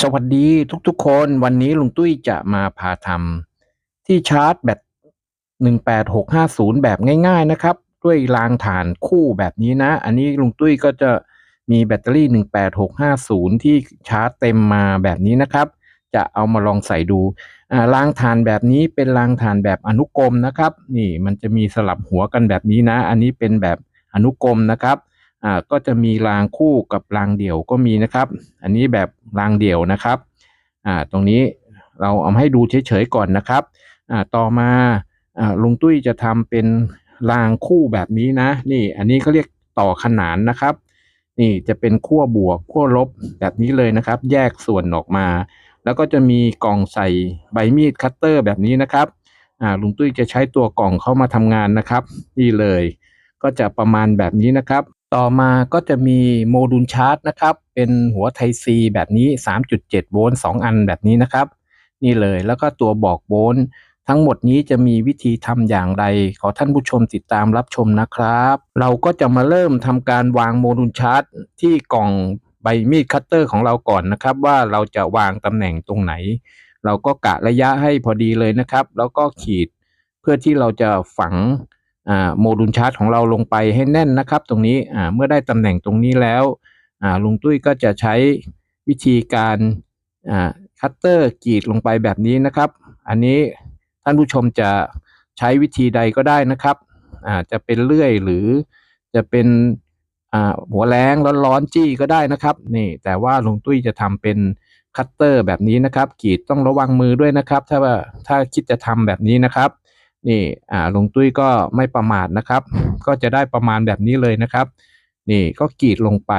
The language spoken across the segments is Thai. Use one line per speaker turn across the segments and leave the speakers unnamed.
สวัสดีทุกๆคนวันนี้ลุงตุ้ยจะมาพาทำที่ชาร์จแบต18650 แบบง่าย ๆนะครับ ด้วยรางฐานคู่แบบนี้นะ อันนี้ลุงตุ้ยก็จะมีแบตเตอรี่ 18650 ที่ชาร์จเต็มมาแบบนี้นะครับ จะเอามาลองใส่ดูรางฐานแบบนี้เป็นรางฐานแบบอนุกรมนะครับ นี่มันจะมีสลับหัวกันแบบนี้นะ อันนี้เป็นแบบอนุกรมนะครับ อ่าก็จะมีรางคู่กับรางเดี่ยวก็มีนะครับ อันนี้แบบรางเดี่ยวนะครับอ่าตรงนี้เราเอาให้ดูเฉยๆก่อนนะครับอ่าต่อมาอ่าลุงตุ้ยจะทำเป็นรางคู่แบบนี้นะ นี่อันนี้เขาเรียกต่อขนานนะครับ นี่จะเป็นขั้วบวกขั้วลบแบบนี้เลยนะครับ แยกส่วนออกมา แล้วก็จะมีกล่องใส่ใบมีดคัตเตอร์แบบนี้นะครับอ่าลุงตุ้ยจะใช้ตัวกล่องเข้ามาทำงานนะครับ นี่เลย ก็จะประมาณแบบนี้นะครับ ต่อมาก็จะมีโมดูลชาร์จนะครับ เป็นหัวไทซีแบบนี้ 3.7 โวลต์ 2 อันแบบนี้นะครับ นี่เลยแล้วก็ตัวบอกโวลต์ทั้งหมดนี้จะมีวิธีทำอย่างไร ขอท่านผู้ชมติดตามรับชมนะครับ เราก็จะมาเริ่มทำการวางโมดูลชาร์จที่กล่องใบมีดคัตเตอร์ของเราก่อนนะครับ ว่าเราจะวางตำแหน่งตรงไหน เราก็กะระยะให้พอดีเลยนะครับ แล้วก็ขีดเพื่อที่เราจะฝัง โมดูลชาร์จของเราลงไปให้แน่นนะครับ ตรงนี้เมื่อได้ตำแหน่งตรงนี้แล้วลุงตุ้ยก็จะใช้วิธีการคัตเตอร์กรีดลงไปแบบนี้นะครับ อันนี้ท่านผู้ชมจะใช้วิธีใดก็ได้นะครับจะเป็นเลื่อยหรือจะเป็นหัวแรงร้อนๆจี้ก็ได้นะครับนี่แต่ว่าลุงตุ้ยจะทำเป็นคัตเตอร์แบบนี้นะครับกรีดต้องระวังมือด้วยนะครับ ถ้าว่าถ้าคิดจะทำแบบนี้นะครับ นี่อ่าลุงตุ้ยก็ไม่ประมาทนะครับ ก็จะได้ประมาณแบบนี้เลยนะครับ นี่ก็กรีดลงไป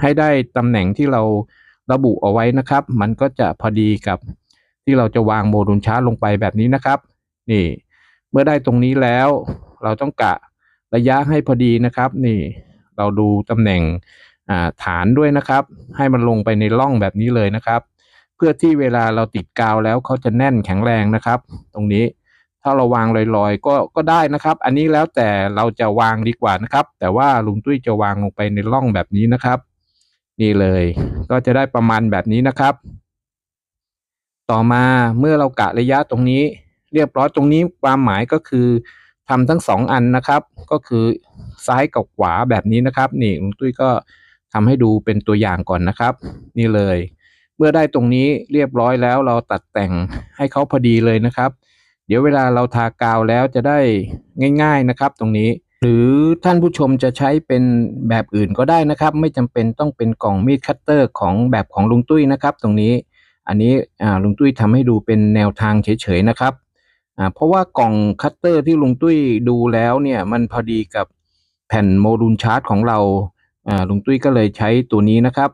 ให้ได้ตำแหน่งที่เราระบุเอาไว้นะครับ มันก็จะพอดีกับที่เราจะวางโมดูลชาร์จลงไปแบบนี้นะครับ นี่ เมื่อได้ตรงนี้แล้ว เราต้องกะระยะให้พอดีนะครับ นี่เราดูตำแหน่งฐานด้วยนะครับ ให้มันลงไปในร่องแบบนี้เลยนะครับ เพื่อที่เวลาเราติดกาวแล้วเขาจะแน่นแข็งแรงนะครับ ตรงนี้ ถ้าเราวางลอยๆ ก็ก็ได้นะครับ อันนี้แล้วแต่เราจะวางดีกว่านะครับ แต่ว่าลุงตุ้ยจะวางลงไปในร่องแบบนี้นะครับ นี่เลย ก็จะได้ประมาณแบบนี้นะครับ ต่อมาเมื่อเรากะระยะตรงนี้ เรียบร้อยตรงนี้ความหมายก็คือทำทั้งสองอันนะครับ ก็คือซ้ายกับขวาแบบนี้นะครับ นี่ลุงตุ้ยก็ทำให้ดูเป็นตัวอย่างก่อนนะครับ นี่เลย เมื่อได้ตรงนี้เรียบร้อยแล้วเราตัดแต่งให้เขาพอดีเลยนะครับ เดี๋ยวเวลาเราทากาวแล้วจะได้ง่ายๆนะครับตรงนี้ หรือท่านผู้ชมจะใช้เป็นแบบอื่นก็ได้นะครับ ไม่จำเป็นต้องเป็นกล่องมีดคัตเตอร์ของแบบของลุงตุ้ยนะครับ ตรงนี้อันนี้ลุงตุ้ยทำให้ดูเป็นแนวทางเฉยๆนะครับเพราะว่ากล่องคัตเตอร์ที่ลุงตุ้ยดูแล้วเนี่ยมันพอดีกับแผ่นโมดูลชาร์จของเราลุงตุ้ยก็เลยใช้ตัวนี้นะครับ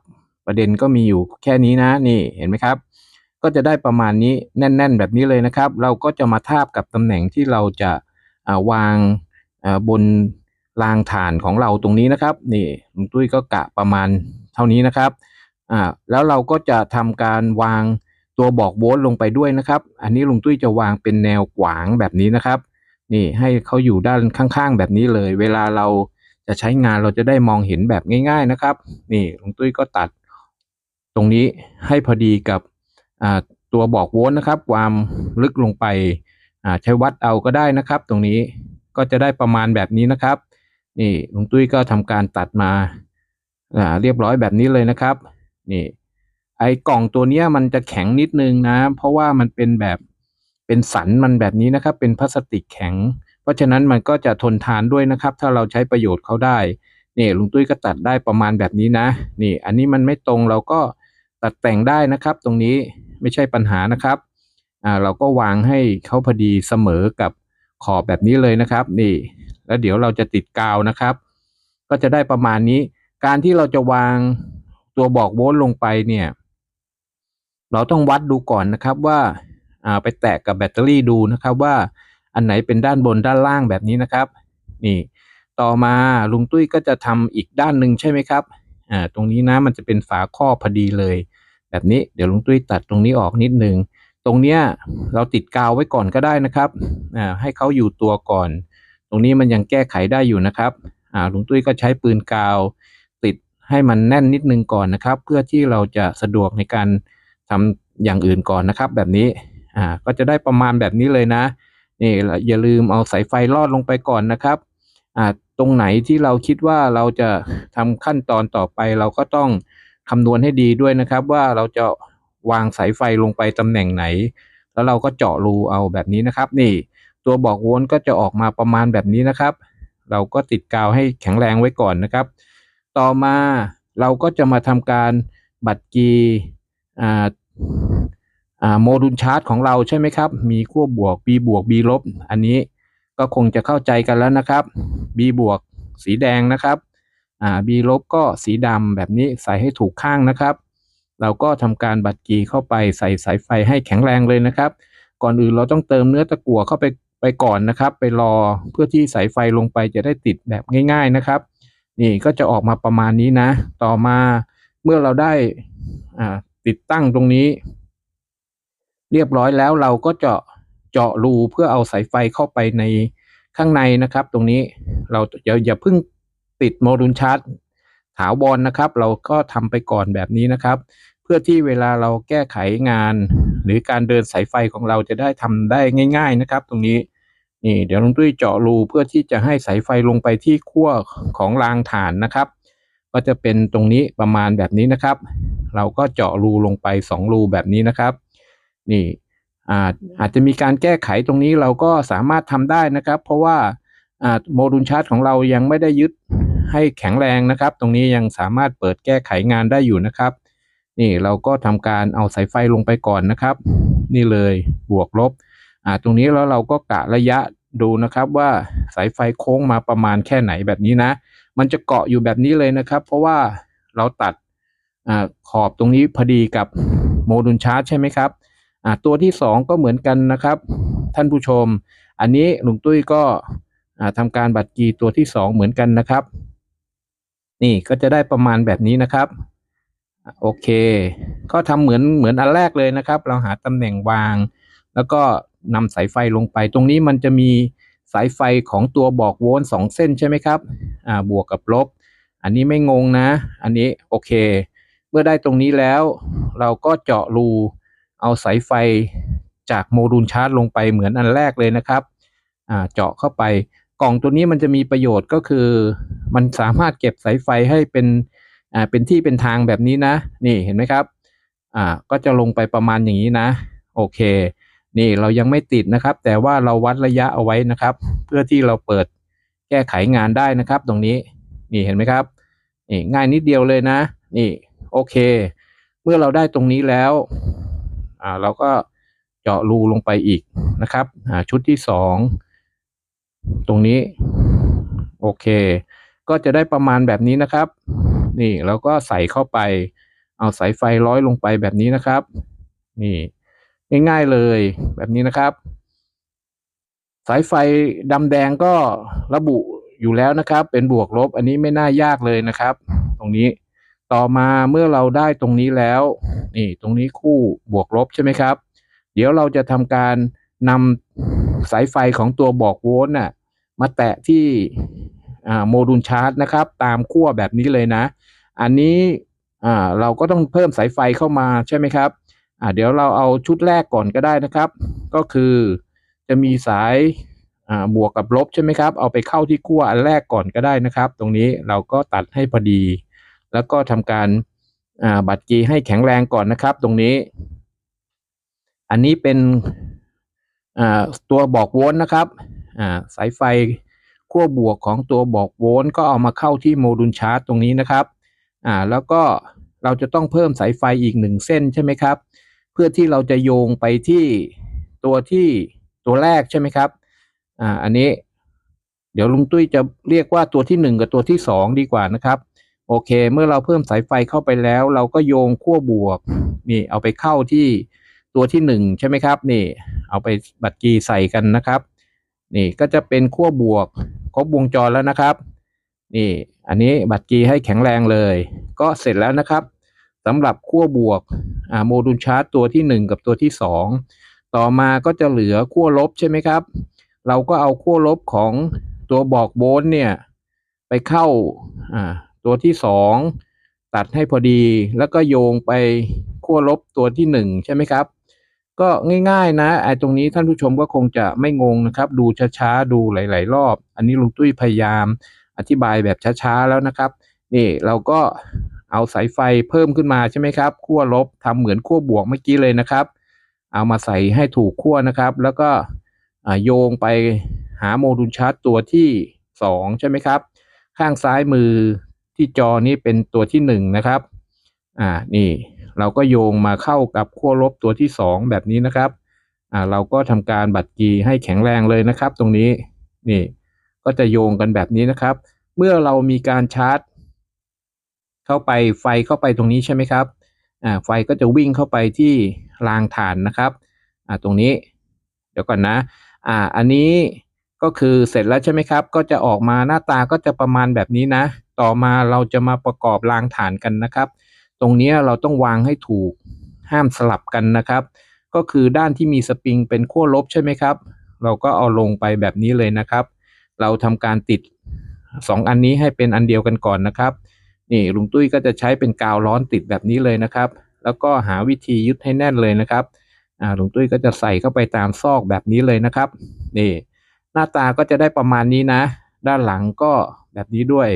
ประเด็นก็มีอยู่แค่นี้นะนี่เห็นไหมครับ ก็จะได้ประมาณนี้แน่น ๆ แบบนี้เลยนะครับ เราก็จะมาทาบกับตำแหน่งที่เราจะวางบนรางฐานของเราตรงนี้นะครับนี่ลุงตุ้ยก็กะประมาณเท่านี้นะครับอ่าแล้วเราก็จะทำการวางตัวบอกโวลต์ลงไปด้วยนะครับ อันนี้ลุงตุ้ยจะวางเป็นแนวขวางแบบนี้นะครับ นี่ให้เขาอยู่ด้านข้างๆแบบนี้เลย เวลาเราจะใช้งานเราจะได้มองเห็นแบบง่าย ๆนะครับ นี่ลุงตุ้ยก็ตัดตรงนี้ให้พอดีกับ ตัวบอกโวลต์นะครับ ความลึกลงไปใช้วัดเอาก็ได้นะครับ ตรงนี้ก็จะได้ประมาณแบบนี้นะครับ นี่ลุงตุ้ยก็ทำการตัดมาเรียบร้อยแบบนี้เลยนะครับ นี่ไอ้กล่องตัวนี้มันจะแข็งนิดนึงนะ เพราะว่ามันเป็นแบบเป็นสันมันแบบนี้นะครับ เป็นพลาสติกแข็ง เพราะฉะนั้นมันก็จะทนทานด้วยนะครับ ถ้าเราใช้ประโยชน์เขาได้นี่ลุงตุ้ยก็ตัดได้ประมาณแบบนี้นะ นี่ อันนี้มันไม่ตรงเราก็ตัดแต่งได้นะครับ ตรงนี้ ไม่ใช่ปัญหานะครับอ่าเราก็วางให้เขาพอดีเสมอกับขอบแบบนี้เลยนะครับ นี่ แล้วเดี๋ยวเราจะติดกาวนะครับ ก็จะได้ประมาณนี้ การที่เราจะวางตัวบอกโวลต์ลงไปเนี่ย เราต้องวัดดูก่อนนะครับว่าอ่าไปแตะกับแบตเตอรี่ดูนะครับว่าอันไหนเป็นด้านบนด้านล่างแบบนี้นะครับ นี่ ต่อมาลุงตุ้ยก็จะทำอีกด้านหนึ่งใช่ไหมครับอ่าตรงนี้นะมันจะเป็นฝาข้อพอดีเลย แบบนี้เดี๋ยวลุงตุ้ยตัดตรงนี้ออกนิดนึง ตรงเนี้ยเราติดกาวไว้ก่อนก็ได้นะครับอ่าให้เขาอยู่ตัวก่อน ตรงนี้มันยังแก้ไขได้อยู่นะครับอ่าลุงตุ้ยก็ใช้ปืนกาว ติดให้มันแน่นนิดนึงก่อนนะครับ เพื่อที่เราจะสะดวกในการทำอย่างอื่นก่อนนะครับ แบบนี้อ่าก็จะได้ประมาณแบบนี้เลยนะนี่อย่าลืมเอาสายไฟลอดลงไปก่อนนะครับอ่าตรงไหนที่เราคิดว่าเราจะทำขั้นตอนต่อไปเราก็ต้อง คำนวณให้ดีด้วยนะครับว่าเราจะวางสายไฟลงไปตำแหน่งไหน แล้วเราก็เจาะรูเอาแบบนี้นะครับ นี่ตัวบอกโวลต์ก็จะออกมาประมาณแบบนี้นะครับ เราก็ติดกาวให้แข็งแรงไว้ก่อนนะครับ ต่อมาเราก็จะมาทำการบัตรกีอ่าอ่าโมดูลชาร์จของเราใช่ไหมครับ มีขั้วบวก B บวก B ลบ อันนี้ก็คงจะเข้าใจกันแล้วนะครับ B บวกสีแดงนะครับ อ่า B ลบก็สีดำแบบนี้ใส่ให้ถูกข้างนะครับ เราก็ทำการบัตรกีเข้าไปใส่สายไฟให้แข็งแรงเลยนะครับ ก่อนอื่นเราต้องเติมเนื้อตะกั่วเข้าไปไปก่อนนะครับ ไปรอเพื่อที่สายไฟลงไปจะได้ติดแบบง่าย ๆนะครับ นี่ก็จะออกมาประมาณนี้นะ ต่อมาเมื่อเราได้อ่าติดตั้งตรงนี้ เรียบร้อยแล้วเราก็เจาะเจาะรูเพื่อเอาสายไฟเข้าไปในข้างในนะครับ ตรงนี้เราอย่าอย่าเพิ่ง ติดโมดูลชาร์จถาวรนะครับ เราก็ทำไปก่อนแบบนี้นะครับ เพื่อที่เวลาเราแก้ไขงาน หรือการเดินสายไฟของเราจะได้ทำได้ง่าย ๆนะครับ ตรงนี้นี่เดี๋ยวลุงตุ้ยเจาะรูเพื่อที่จะให้สายไฟลงไปที่ขั้วของรางฐานนะครับ ก็จะเป็นตรงนี้ประมาณแบบนี้นะครับ เราก็เจาะรูลงไป 2 รูแบบนี้นะครับ นี่อาจอาจจะมีการแก้ไขตรงนี้เราก็สามารถทำได้นะครับ เพราะว่าโมดูลชาร์จของเรายังไม่ได้ยึด ให้แข็งแรงนะครับ ตรงนี้ยังสามารถเปิดแก้ไขงานได้อยู่นะครับ นี่เราก็ทำการเอาสายไฟลงไปก่อนนะครับ นี่เลยบวกลบอ่าตรงนี้แล้วเราก็กะระยะดูนะครับว่าสายไฟโค้งมาประมาณแค่ไหนแบบนี้นะ มันจะเกาะอยู่แบบนี้เลยนะครับ เพราะว่าเราตัดอขอบตรงนี้พอดีกับโมดูลชาร์จใช่ไหมครับตัวที่สองก็เหมือนกันนะครับ ท่านผู้ชม อันนี้ลุงตุ้ยก็อ่าทำการบัตรกีตัวที่สองเหมือนกันนะครับ นี่ก็จะได้ประมาณแบบนี้นะครับ โอเค ก็ทำเหมือนเหมือนอันแรกเลยนะครับ เราหาตำแหน่งวาง แล้วก็นำสายไฟลงไป ตรงนี้มันจะมีสายไฟของตัวบอกโวลต์สองเส้นใช่ไหมครับ อ่า บวกกับลบ อันนี้ไม่งงนะ อันนี้โอเค เมื่อได้ตรงนี้แล้ว เราก็เจาะรูเอาสายไฟจากโมดูลชาร์จลงไปเหมือนอันแรกเลยนะครับ อ่า เจาะเข้าไป กล่องตัวนี้มันจะมีประโยชน์ก็คือ มันสามารถเก็บสายไฟให้เป็นอ่าเป็นที่เป็นทางแบบนี้นะ นี่เห็นไหมครับอ่าก็จะลงไปประมาณอย่างนี้นะ โอเค นี่เรายังไม่ติดนะครับ แต่ว่าเราวัดระยะเอาไว้นะครับ เพื่อที่เราเปิดแก้ไขงานได้นะครับ ตรงนี้นี่เห็นไหมครับนี่ง่ายนิดเดียวเลยนะ นี่โอเค เมื่อเราได้ตรงนี้แล้วอ่าเราก็เจาะรูลงไปอีกนะครับอ่าชุดที่สอง ตรงนี้ โอเค ก็จะได้ประมาณแบบนี้นะครับ นี่เราก็ใส่เข้าไป เอาสายไฟร้อยลงไปแบบนี้นะครับ นี่ง่ายๆเลยแบบนี้นะครับ สายไฟดำแดงก็ระบุอยู่แล้วนะครับ เป็นบวกลบ อันนี้ไม่น่ายากเลยนะครับ ตรงนี้ต่อมาเมื่อเราได้ตรงนี้แล้ว นี่ตรงนี้คู่บวกลบใช่ไหมครับ เดี๋ยวเราจะทำการนำ สายไฟของตัวบอกโวลต์น่ะมาแตะที่โมดูลชาร์จนะครับ ตามขั้วแบบนี้เลยนะ อันนี้เราก็ต้องเพิ่มสายไฟเข้ามาใช่ไหมครับเดี๋ยวเราเอาชุดแรกก่อนก็ได้นะครับ ก็คือจะมีสายบวกกับลบใช่ไหมครับ เอาไปเข้าที่ขั้วอันแรกก่อนก็ได้นะครับ ตรงนี้เราก็ตัดให้พอดี แล้วก็ทำการบัตรกีให้แข็งแรงก่อนนะครับ ตรงนี้ อันนี้เป็น ตัวบอกโวลต์นะครับสายไฟขั้วบวกของตัวบอกโวลต์ก็เอามาเข้าที่โมดูลชาร์จตรงนี้นะครับแล้วก็เราจะต้องเพิ่มสายไฟอีกหนึ่งเส้นใช่ไหมครับ เพื่อที่เราจะโยงไปที่ตัวที่ตัวแรกใช่ไหมครับอ่าอันนี้ เดี๋ยวลุงตุ้ยจะเรียกว่าตัวที่หนึ่งกับตัวที่สองดีกว่านะครับ โอเค เมื่อเราเพิ่มสายไฟเข้าไปแล้ว เราก็โยงขั้วบวกนี่เอาไปเข้าที่ ตัวที่หนึ่งใช่ไหมครับ นี่ เอาไปบัตรกีใส่กันนะครับ นี่ก็จะเป็นขั้วบวกครบวงจรแล้วนะครับ นี่ อันนี้บัตรกีให้แข็งแรงเลย ก็เสร็จแล้วนะครับสำหรับขั้วบวกโมดูลชาร์จตัวที่หนึ่งกับตัวที่สองต่อมาก็จะเหลือขั้วลบใช่ไหมครับ เราก็เอาขั้วลบของตัวบอกโวลต์เนี่ย ไปเข้าตัวที่สองตัดให้พอดีแล้วก็โยงไปขั้วขั้วลบตัวที่หนึ่งใช่ไหมครับ ก็ง่าย ๆ นะไอ้ตรงนี้ท่านผู้ชมก็คงจะไม่งงนะครับ ดูช้าๆ ดูหลาย ๆ รอบ อันนี้ลุงตุ้ยพยายามอธิบายแบบช้าๆแล้วนะครับ นี่เราก็เอาสายไฟเพิ่มขึ้นมาใช่ไหมครับขั้วลบทำเหมือนขั้วบวกเมื่อกี้เลยนะครับ เอามาใส่ให้ถูกขั้วนะครับ แล้วก็โยงไปหาโมดูลชาร์จตัวที่สองใช่ไหมครับ ข้างซ้ายมือที่จอนี้เป็นตัวที่หนึ่งนะครับ อ่านี่ ก็โยงมาเข้ากับขั้วลบตัวที่สองแบบนี้นะครับอ่าเราก็ทำการบัดกีให้แข็งแรงเลยนะครับ ตรงนี้นี่ก็จะโยงกันแบบนี้นะครับ เมื่อเรามีการชาร์จ เข้าไปไฟเข้าไปตรงนี้ใช่ไหมครับอ่าไฟก็จะวิ่งเข้าไปที่รางฐานนะครับอ่าตรงนี้ เดี๋ยวก่อนนะอ่าอันนี้ก็คือเสร็จแล้วใช่ไหมครับ ก็จะออกมาหน้าตาก็จะประมาณแบบนี้นะ ต่อมาเราจะมาประกอบรางฐานกันนะครับ ตรงนี้เราต้องวางให้ถูกห้ามสลับกันนะครับ ก็คือด้านที่มีสปริงเป็นขั้วลบใช่ไหมครับ เราก็เอาลงไปแบบนี้เลยนะครับ เราทำการติด 2 อันนี้ให้เป็นอันเดียวกันก่อนนะครับนี่ลุงตุ้ยก็จะใช้เป็นกาวร้อนติดแบบนี้เลยนะครับ แล้วก็หาวิธียึดให้แน่นเลยนะครับอ่าลุงตุ้ยก็จะใส่เข้าไปตามซอกแบบนี้เลยนะครับนี่หน้าตาก็จะได้ประมาณนี้นะ ด้านหลังก็แบบนี้ด้วย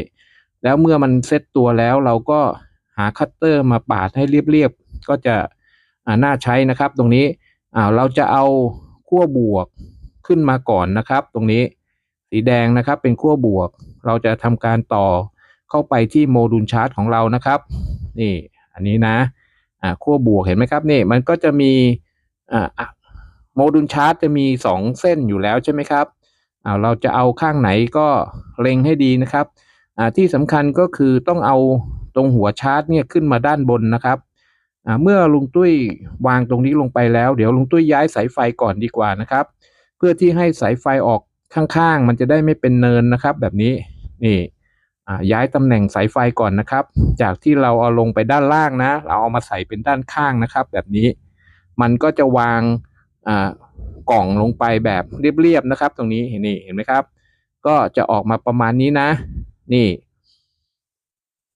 แล้วเมื่อมันเซ็ตตัวแล้วเราก็ หาคัตเตอร์มาปาดให้เรียบๆก็จะน่าใช้นะครับ ตรงนี้เราจะเอาขั้วบวกขึ้นมาก่อนนะครับ ตรงนี้สีแดงนะครับเป็นขั้วบวก เราจะทำการต่อเข้าไปที่โมดูลชาร์จของเรานะครับนี่อันนี้นะขั้วบวกเห็นไหมครับนี่มันก็จะมีโมดูลชาร์จจะมีสองเส้นอยู่แล้วใช่ไหมครับเราจะเอาข้างไหนก็เล็งให้ดีนะครับที่สำคัญก็คือต้องเอา ตรงหัวชาร์จเนี่ยขึ้นมาด้านบนนะครับเมื่อลุงตุ้ยวางตรงนี้ลงไปแล้ว เดี๋ยวลุงตุ้ยย้ายสายไฟก่อนดีกว่านะครับ เพื่อที่ให้สายไฟออกข้างๆ มันจะได้ไม่เป็นเนินนะครับ แบบนี้นี่ย้ายตำแหน่งสายไฟก่อนนะครับ จากที่เราเอาลงไปด้านล่างนะ เราเอามาใส่เป็นด้านข้างนะครับ แบบนี้มันก็จะวางกล่องลงไปแบบเรียบๆนะครับ ตรงนี้เห็นนี่เห็นไหมครับ ก็จะออกมาประมาณนี้นะ นี่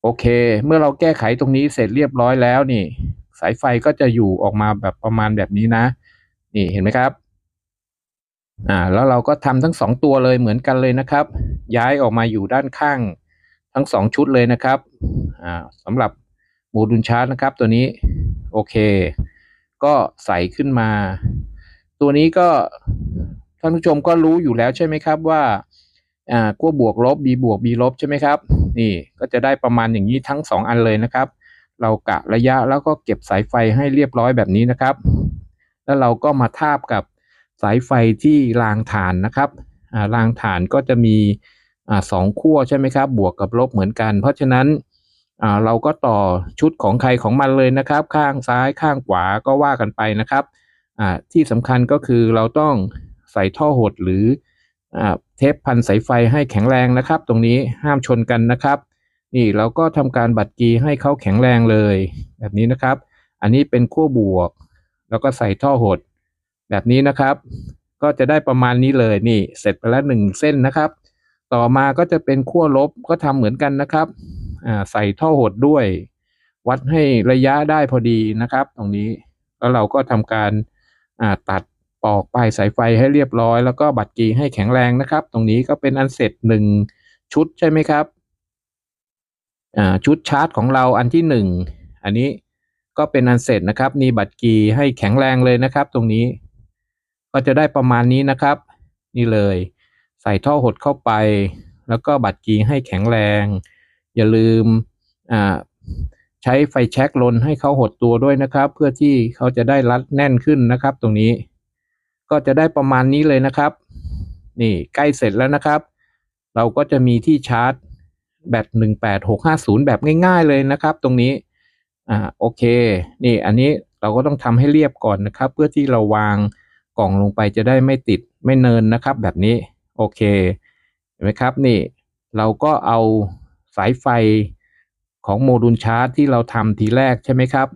โอเค เมื่อเราแก้ไขตรงนี้เสร็จเรียบร้อยแล้วนี่ สายไฟก็จะอยู่ออกมาแบบประมาณแบบนี้นะ นี่เห็นไหมครับอ่าแล้วเราก็ทำทั้งสองตัวเลยเหมือนกันเลยนะครับ ย้ายออกมาอยู่ด้านข้างทั้งสองชุดเลยนะครับอ่าสำหรับโมดูลชาร์จนะครับ ตัวนี้โอเค ก็ใส่ขึ้นมา ตัวนี้ก็ท่านผู้ชมก็รู้อยู่แล้วใช่ไหมครับว่า อ่าขั้วบวกลบ b บวก b ลบใช่ไหมครับ นี่ก็จะได้ประมาณอย่างนี้ทั้งสองอันเลยนะครับ เรากะระยะแล้วก็เก็บสายไฟให้เรียบร้อยแบบนี้นะครับ แล้วเราก็มาทาบกับสายไฟที่รางฐานนะครับอ่ารางฐานก็จะมีอ่าสองขั้วใช่ไหมครับ บวกกับลบเหมือนกัน เพราะฉะนั้นอ่าเราก็ต่อชุดของใครของมันเลยนะครับ ข้างซ้ายข้างขวาก็ว่ากันไปนะครับอ่าที่สำคัญก็คือเราต้องใส่ท่อหดหรืออ่า เทปพันสายไฟให้แข็งแรงนะครับ ตรงนี้ห้ามชนกันนะครับ นี่เราก็ทำการบัดกีให้เขาแข็งแรงเลย แบบนี้นะครับ อันนี้เป็นขั้วบวก แล้วก็ใส่ท่อหด แบบนี้นะครับ ก็จะได้ประมาณนี้เลยนี่ เสร็จไปแล้วหนึ่งเส้นนะครับ ต่อมาก็จะเป็นขั้วลบก็ทำเหมือนกันนะครับอ่าใส่ท่อหดด้วย วัดให้ระยะได้พอดีนะครับ ตรงนี้แล้วเราก็ทำการอ่าตัด ปอกปลายสายไฟให้เรียบร้อย แล้วก็บัดกีให้แข็งแรงนะครับ ตรงนี้ก็เป็นอันเสร็จหนึ่งชุดใช่ไหมครับชุดชาร์จของเราอันที่หนึ่งอันนี้ก็เป็นอันเสร็จนะครับนี่บัดกีให้แข็งแรงเลยนะครับ ตรงนี้ ก็จะได้ประมาณนี้นะครับ นี่เลย ใส่ท่อหดเข้าไป แล้วก็บัดกีให้แข็งแรง อย่าลืมใช้ไฟแช็กลนให้เขาหดตัวด้วยนะครับ เพื่อที่เขาจะได้รัดแน่นขึ้นนะครับ ตรงนี้ ก็จะได้ประมาณนี้เลยนะครับ นี่ใกล้เสร็จแล้วนะครับ เราก็จะมีที่ชาร์จแบตหนึ่งแปดหกห้าศูนย์แบบง่ายๆเลยนะครับ ตรงนี้ อ่าโอเค นี่อันนี้เราก็ต้องทำให้เรียบก่อนนะครับ เพื่อที่เราวางกล่องลงไปจะได้ไม่ติดไม่เนินนะครับ แบบนี้ โอเค เห็นไหมครับ นี่ เราก็เอาสายไฟของโมดูลชาร์จที่เราทำทีแรกใช่ไหมครับ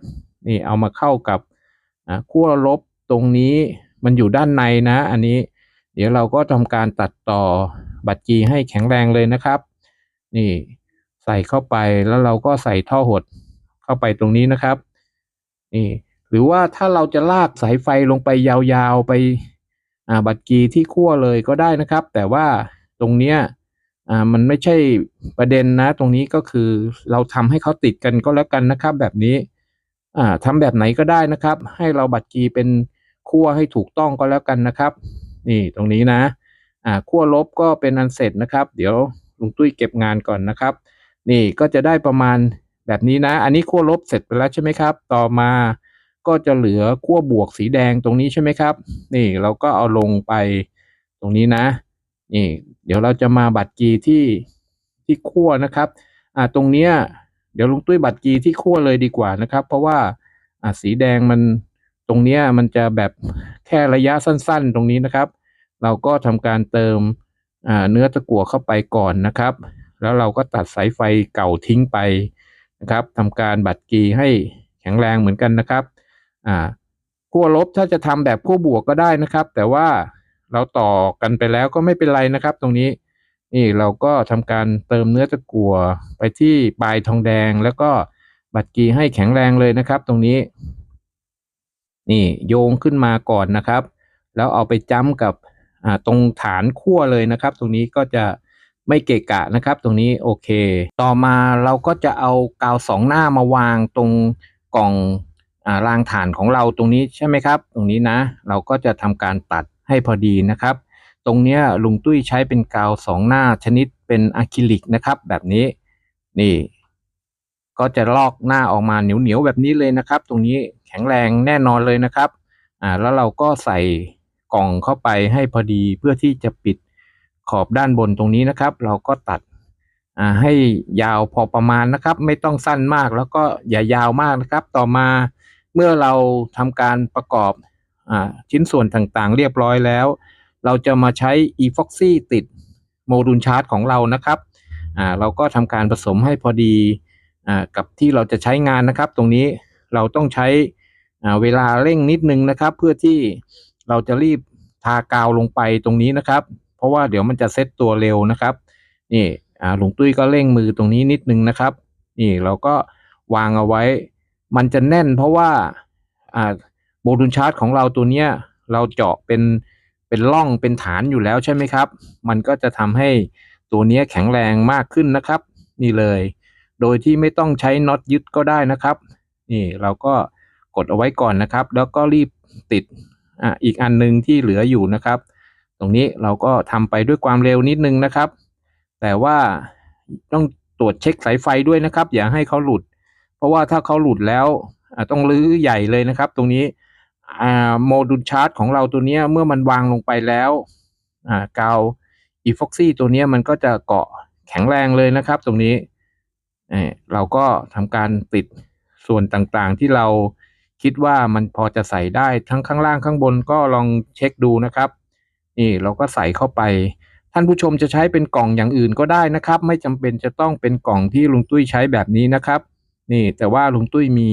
นี่เอามาเข้ากับขั้วลบตรงนี้ มันอยู่ด้านในนะ อันนี้ เดี๋ยวเราก็ทำการตัดต่อบัตรจีให้แข็งแรงเลยนะครับ นี่ใส่เข้าไปแล้วเราก็ใส่ท่อหดเข้าไปตรงนี้นะครับ นี่หรือว่าถ้าเราจะลากสายไฟลงไปยาวๆไปบัตรกีที่ขั้วเลยก็ได้นะครับ แต่ว่าตรงเนี้ยมันไม่ใช่ประเด็นนะ ตรงนี้ก็คือเราทำให้เขาติดกันก็แล้วกันนะครับ แบบนี้อ่าทำแบบไหนก็ได้นะครับ ให้เราบัตรกีเป็น ขั้วให้ถูกต้องก็แล้วกันนะครับ นี่ตรงนี้นะอ่าขั้วลบก็เป็นอันเสร็จนะครับ เดี๋ยวลุงตุ้ยเก็บงานก่อนนะครับ นี่ก็จะได้ประมาณแบบนี้นะ อันนี้ขั้วลบเสร็จไปแล้วใช่ไหมครับ ต่อมาก็จะเหลือขั้วบวกสีแดงตรงนี้ใช่ไหมครับ นี่เราก็เอาลงไปตรงนี้นะ นี่ เดี๋ยวเราจะมาบัตรกีที่ที่ขั้วนะครับ อ่าตรงเนี้ยเดี๋ยวลุงตุ้ยบัตรกีที่ขั้วเลยดีกว่านะครับ เพราะว่าอ่าสีแดงมัน ตรงนี้มันจะแบบแค่ระยะสั้นๆ ตรงนี้นะครับ เราก็ทำการเติมเนื้อตะกั่วเข้าไปก่อนนะครับ แล้วเราก็ตัดสายไฟเก่าทิ้งไปนะครับทำการบัตรกีให้แข็งแรงเหมือนกันนะครับอ่าขั้วลบถ้าจะทำแบบขั้วบวกก็ได้นะครับ แต่ว่าเราต่อกันไปแล้วก็ไม่เป็นไรนะครับ ตรงนี้นี่เราก็ทำการเติมเนื้อตะกั่วไปที่ปลายทองแดง แล้วก็บัตรกีให้แข็งแรงเลยนะครับ ตรงนี้ นี่โยงขึ้นมาก่อนนะครับ แล้วเอาไปจ้ำกับตรงฐานขั้วเลยนะครับ ตรงนี้ก็จะไม่เกะกะนะครับ ตรงนี้โอเค ต่อมาเราก็จะเอากาวสองหน้ามาวางตรงกล่องรางฐานของเราตรงนี้ใช่ไหมครับ ตรงนี้นะ เราก็จะทำการตัดให้พอดีนะครับ ตรงนี้ลุงตุ้ยใช้เป็นกาวสองหน้าชนิดเป็นอะคริลิกนะครับ แบบนี้นี่ ก็จะลอกหน้าออกมาเหนียวๆแบบนี้เลยนะครับ ตรงนี้ ข็งแรงแน่นอนเลยนะครับอ่าแล้วเราก็ใส่กล่องเข้าไปให้พอดีเพื่อที่จะปิดขอบด้านบนตรงนี้นะครับ เราก็ตัดอ่าให้ยาวพอประมาณนะครับ ไม่ต้องสั้นมากแล้วก็อย่ายาวมากนะครับ ต่อมาเมื่อเราทำการประกอบอ่าชิ้นส่วนต่างๆ เรียบร้อยแล้ว เราจะมาใช้ epoxy ติดโมดูลชาร์จของเรานะครับอ่าเราก็ทำการผสมให้พอดีอ่ากับที่เราจะใช้งานนะครับ ตรงนี้เราต้องใช้ เวลาเร่งนิดนึงนะครับ เพื่อที่เราจะรีบทากาวลงไปตรงนี้นะครับ เพราะว่าเดี๋ยวมันจะเซตตัวเร็วนะครับ นี่อ่าหลวงตุ้ยก็เร่งมือตรงนี้นิดนึงนะครับ นี่เราก็วางเอาไว้ มันจะแน่นเพราะว่าอ่าโมดูลชาร์จของเราตัวเนี้ยเราเจาะเป็นเป็นร่องเป็นฐานอยู่แล้วใช่ไหมครับ มันก็จะทำให้ตัวเนี้ยแข็งแรงมากขึ้นนะครับ นี่เลย โดยที่ไม่ต้องใช้น็อตยึดก็ได้นะครับ นี่เราก็ กดเอาไว้ก่อนนะครับ แล้วก็รีบติดอ่าอีกอันหนึ่งที่เหลืออยู่นะครับ ตรงนี้เราก็ทำไปด้วยความเร็วนิดนึงนะครับ แต่ว่าต้องตรวจเช็คสายไฟด้วยนะครับ อย่าให้เขาหลุด เพราะว่าถ้าเขาหลุดแล้วต้องรื้อใหญ่เลยนะครับ ตรงนี้โมดูลชาร์จของเราตัวนี้เมื่อมันวางลงไปแล้วกาวอีฟ็อกซี่ตัวนี้มันก็จะเกาะแข็งแรงเลยนะครับ ตรงนี้เราก็ทำการติดส่วนต่างๆที่เรา คิดว่ามันพอจะใส่ได้ทั้งข้างล่างข้างบนก็ลองเช็คดูนะครับ นี่เราก็ใส่เข้าไป ท่านผู้ชมจะใช้เป็นกล่องอย่างอื่นก็ได้นะครับ ไม่จำเป็นจะต้องเป็นกล่องที่ลุงตุ้ยใช้แบบนี้นะครับ นี่แต่ว่าลุงตุ้ยมี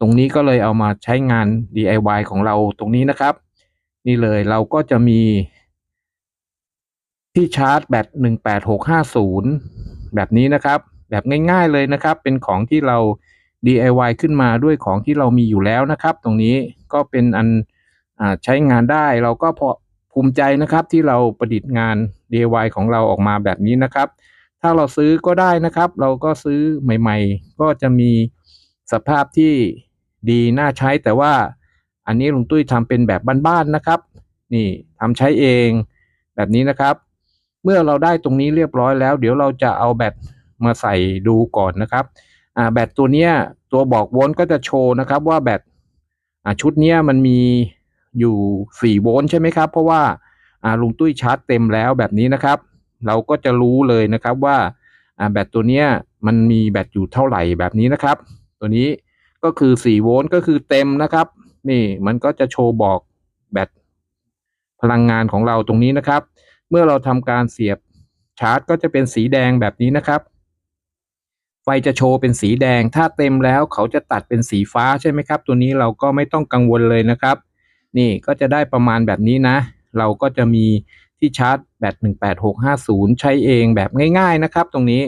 ตรงนี้ก็เลยเอามาใช้งาน DIY ของเราตรงนี้นะครับ นี่เลยเราก็จะมี ที่ชาร์จแบต18650 แบบนี้นะครับ แบบง่าย ๆเลยนะครับ เป็นของที่เรา DIY ขึ้นมาด้วยของที่เรามีอยู่แล้วนะครับ ตรงนี้ก็เป็นอันอใช้งานได้เราก็พอภูมิใจนะครับที่เราประดิษฐ์งาน DIY ของเราออกมาแบบนี้นะครับ ถ้าเราซื้อก็ได้นะครับ เราก็ซื้อใหม่ ๆ ก็จะมีสภาพที่ดีน่าใช้แต่ว่าอันนี้ลุงตุ้ยทำเป็นแบบบ้านๆนะครับ นี่ทำใช้เองแบบนี้นะครับ เมื่อเราได้ตรงนี้เรียบร้อยแล้ว เดี๋ยวเราจะเอาแบตมาใส่ดูก่อนนะครับ แบตตัวเนี้ยตัวบอกโวลต์ก็จะโชว์นะครับว่าแบตชุดเนี้ยมันมีอยู่สี่โวลต์ใช่ไหมครับ เพราะว่าลุงตุ้ยชาร์จเต็มแล้วแบบนี้นะครับ เราก็จะรู้เลยนะครับว่าแบตตัวเนี้ยมันมีแบตอยู่เท่าไหร่แบบนี้นะครับ ตัวนี้ก็คือสี่โวลต์ก็คือเต็มนะครับ นี่มันก็จะโชว์บอกแบตพลังงานของเราตรงนี้นะครับ เมื่อเราทำการเสียบชาร์จก็จะเป็นสีแดงแบบนี้นะครับ ฟจะโชว์เป็นสีแดง ถ้าเต็มแล้วเขาจะตัดเป็นสีฟ้าใช่ไหมครับ ตัวนี้เราก็ไม่ต้องกังวลเลยนะครับ นี่ก็จะได้ประมาณแบบนี้นะ เราก็จะมีที่ชาร์จแบต18650 ใช้เองแบบง่าย ๆนะครับ ตรงนี้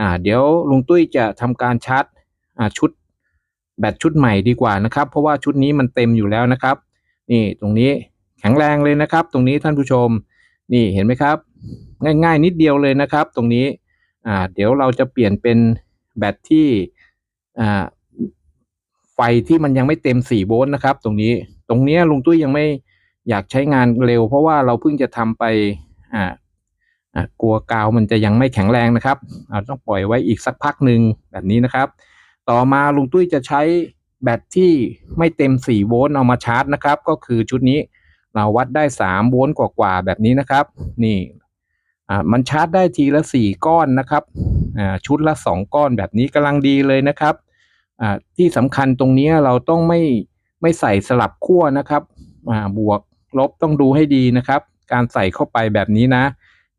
อ่าเดี๋ยวลุงตุ้ยจะทำการชาร์จอ่าชุดแบตชุดใหม่ดีกว่านะครับ เพราะว่าชุดนี้มันเต็มอยู่แล้วนะครับ นี่ตรงนี้แข็งแรงเลยนะครับ ตรงนี้ท่านผู้ชม นี่เห็นไหมครับ ง่าย ๆ นิดเดียวเลยนะครับ ตรงนี้อ่าเดี๋ยวเราจะเปลี่ยนเป็น แบตที่ไฟที่มันยังไม่เต็ม 4 โวลต์นะครับ ตรงนี้ตรงเนี้ยลุงตุ้ยยังไม่อยากใช้งานเร็ว เพราะว่าเราเพิ่งจะทำไปกลัวกาวมันจะยังไม่แข็งแรงนะครับเราต้องปล่อยไว้อีกสักพักหนึ่งแบบนี้นะครับ ต่อมาลุงตุ้ยจะใช้แบตที่ไม่เต็ม 4 โวลต์เอามาชาร์จนะครับ ก็คือชุดนี้เราวัดได้ 3 โวลต์กว่าๆแบบนี้นะครับ นี่มันชาร์จได้ทีละ 4 ก้อนนะครับ ชุดละ 2 ก้อนแบบนี้กำลังดีเลยนะครับที่สำคัญตรงนี้เราต้องไม่ไม่ใส่สลับขั้วนะครับบวกลบต้องดูให้ดีนะครับ การใส่เข้าไปแบบนี้นะ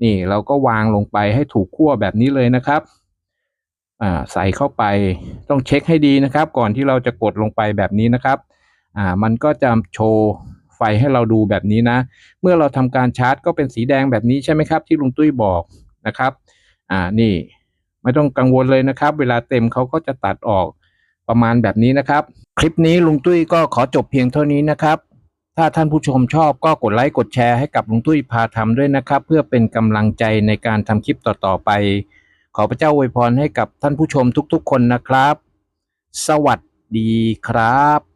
นี่เราก็วางลงไปให้ถูกขั้วแบบนี้เลยนะครับใส่เข้าไปต้องเช็คให้ดีนะครับ ก่อนที่เราจะกดลงไปแบบนี้นะครับมันก็จะโชว์ไฟให้เราดูแบบนี้นะ เมื่อเราทำการชาร์จก็เป็นสีแดงแบบนี้ใช่ไหมครับ ที่ลุงตุ้ยบอกนะครับ อ่านี่ ไม่ต้องกังวลเลยนะครับ เวลาเต็มเขาก็จะตัดออกประมาณแบบนี้นะครับ คลิปนี้ลุงตุ้ยก็ขอจบเพียงเท่านี้นะครับ ถ้าท่านผู้ชมชอบก็กดไลค์กดแชร์ให้กับลุงตุ้ยพาทำด้วยนะครับ เพื่อเป็นกำลังใจในการทำคลิปต่อๆไป ขอพระเจ้าอวยพรให้กับท่านผู้ชมทุกๆ คนนะครับ สวัสดีครับ